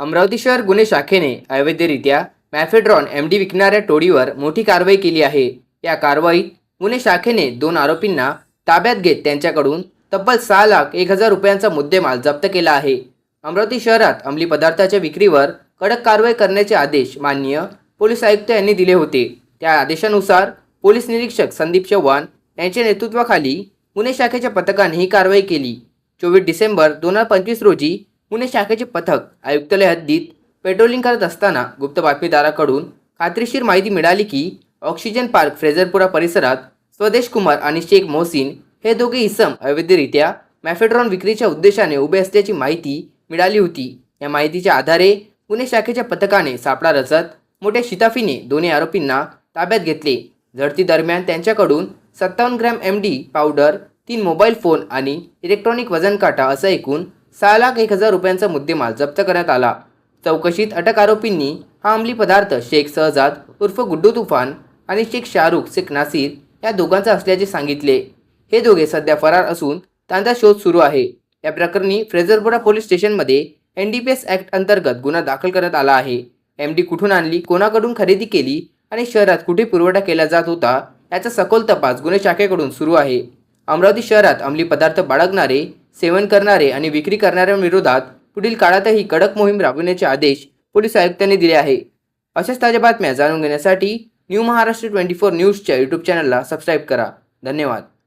अमरावती शहर गुन्हे शाखेने अवैधरित्या मॅफेड्रॉन एम डी विकणाऱ्या टोळीवर मोठी कारवाई केली आहे. या कारवाईत गुन्हे शाखेने दोन आरोपींना ताब्यात घेत त्यांच्याकडून तब्बल सहा लाख एक हजार रुपयांचा मुद्देमाल जप्त केला आहे. अमरावती शहरात अंमली पदार्थाच्या विक्रीवर कडक कारवाई करण्याचे आदेश माननीय पोलीस आयुक्त यांनी दिले होते. त्या आदेशानुसार पोलीस निरीक्षक संदीप चव्हाण यांच्या नेतृत्वाखाली गुन्हे शाखेच्या पथकाने ही कारवाई केली. चोवीस डिसेंबर दोन हजार पंचवीस रोजी पुणे शाखेचे पथक आयुक्तालय हद्दीत पेट्रोलिंग करत असताना गुप्त बातमीदाराकडून खात्रीशीर माहिती मिळाली की ऑक्सिजन पार्क फ्रेझरपुरा परिसरात स्वदेश कुमार आणि शेख मोहसिन हे दोघे इसम अवैधरित्या मॅफेड्रॉन विक्रीच्या उद्देशाने उभे असल्याची माहिती मिळाली होती. या माहितीच्या आधारे पुणे शाखेच्या पथकाने सापळा रचत मोठ्या शिताफीने दोन्ही आरोपींना ताब्यात घेतले. झडती दरम्यान त्यांच्याकडून सत्तावन्न ग्रॅम एम डी पावडर तीन मोबाईल फोन आणि इलेक्ट्रॉनिक वजन काटा असा एकूण सहा लाख एक हजार रुपयांचा मुद्देमाल जप्त करण्यात आला. चौकशीत अटक आरोपींनी हा अंमली पदार्थ शेख सहजाद उर्फ गुड्डू तुफान आणि शेख शाहरुख शेख नासिर या दोघांचा असल्याचे सांगितले. हे दोघे सध्या फरार असून त्यांचा शोध सुरू आहे. या प्रकरणी फ्रेझरपुरा पोलीस स्टेशनमध्ये N D P S act अंतर्गत गुन्हा दाखल करण्यात आला आहे. एम डी कुठून आणली कोणाकडून खरेदी केली आणि शहरात कुठे पुरवठा केला जात होता याचा सखोल तपास गुन्हे शाखेकडून सुरू आहे. अमरावती शहरात अंमली पदार्थ बाळगणारे सेवन करणारे आणि विक्री करणाऱ्यांविरोधात पुढील काळातही कडक मोहीम राबविण्याचे आदेश पोलीस आयुक्तांनी दिले आहे. अशाच ताज्या बातम्या जाणून घेण्यासाठी न्यू महाराष्ट्र ट्वेंटी फोर न्यूजच्या यूट्यूब चॅनलला सबस्क्राईब करा. धन्यवाद.